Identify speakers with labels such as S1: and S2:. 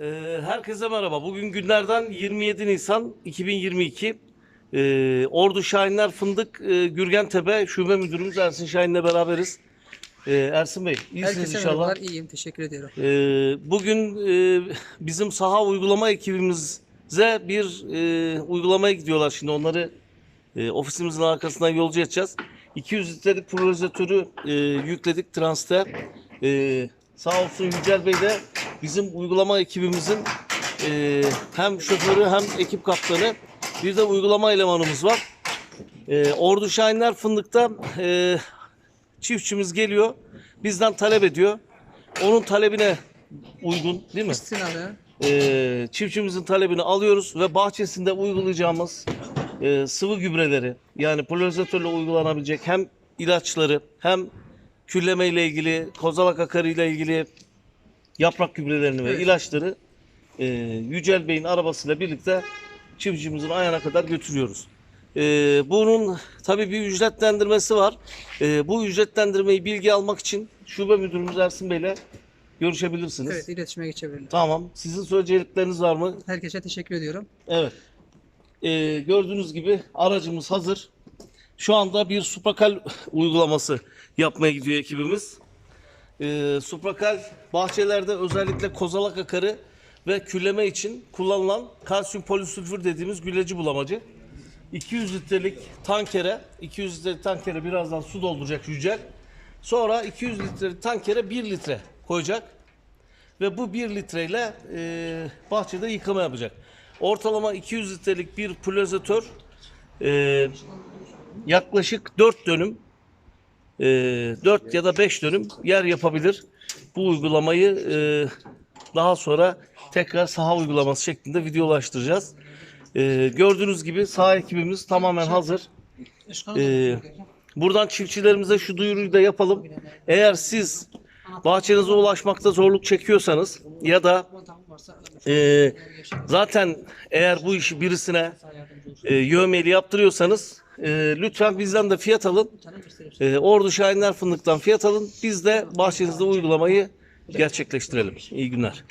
S1: Ee, herkese merhaba. Bugün günlerden 27 Nisan 2022. Ee, Ordu Şahinler Fındık e, Gürgentepe Şube Müdürümüz Ersin Şahin'le beraberiz. Ee, Ersin Bey, iyisiniz
S2: Herkese
S1: inşallah.
S2: merhabalar, iyiyim. Teşekkür ediyorum.
S1: Ee, bugün e, bizim saha uygulama ekibimize bir e, uygulamaya gidiyorlar şimdi. Onları e, ofisimizin arkasından yolcu edeceğiz. 200 litrelik pulverizatörü e, yükledik transte. E, sağ olsun Yücel Bey de bizim uygulama ekibimizin e, hem şoförü hem ekip kaptanı bir de uygulama elemanımız var. E, Ordu Şahinler Fındık'ta e, çiftçimiz geliyor. Bizden talep ediyor. Onun talebine uygun değil mi?
S2: İstinaden
S1: Ee, çiftçimizin talebini alıyoruz ve bahçesinde uygulayacağımız e, sıvı gübreleri yani pulverizatörle uygulanabilecek hem ilaçları hem külleme ile ilgili, kozalak akarı ile ilgili yaprak gübrelerini ve
S2: Evet.
S1: ilaçları e, Yücel Bey'in arabasıyla birlikte çiftçimizin ayağına kadar götürüyoruz. E, bunun tabii bir ücretlendirmesi var. E, bu ücretlendirmeyi bilgi almak için şube müdürümüz Ersin Bey'le görüşebilirsiniz.
S2: evet iletişime geçebilirim.
S1: Tamam. Sizin söyleyecekleriniz var mı?
S2: Herkese teşekkür ediyorum.
S1: Evet. Ee, gördüğünüz gibi aracımız hazır. Şu anda bir Suprakal uygulaması yapmaya gidiyor ekibimiz. Ee, Suprakal bahçelerde özellikle kozalak akarı ve külleme için kullanılan kalsiyum polisülfür dediğimiz gülleci bulamacı. 200 litrelik tankere, 200 litrelik tankere birazdan su dolduracak Yücel. Sonra 200 litrelik tankere 1 litre koyacak ve bu 1 litreyle e, bahçede yıkama yapacak. Ortalama 200 litrelik bir pulverizatör e, yaklaşık 4 dönüm e, 4 ya da 5 dönüm yer yapabilir. Bu uygulamayı e, daha sonra tekrar saha uygulaması şeklinde videolaştıracağız. E, gördüğünüz gibi saha ekibimiz tamamen hazır. E, buradan çiftçilerimize şu duyuruyu da yapalım. Eğer siz bahçenize ulaşmakta zorluk çekiyorsanız ya da e, zaten eğer bu işi birisine e, yövmeli yaptırıyorsanız e, lütfen bizden de fiyat alın. E, Ordu Şahinler Fındık'tan fiyat alın. Biz de bahçenizde uygulamayı gerçekleştirelim. İyi günler.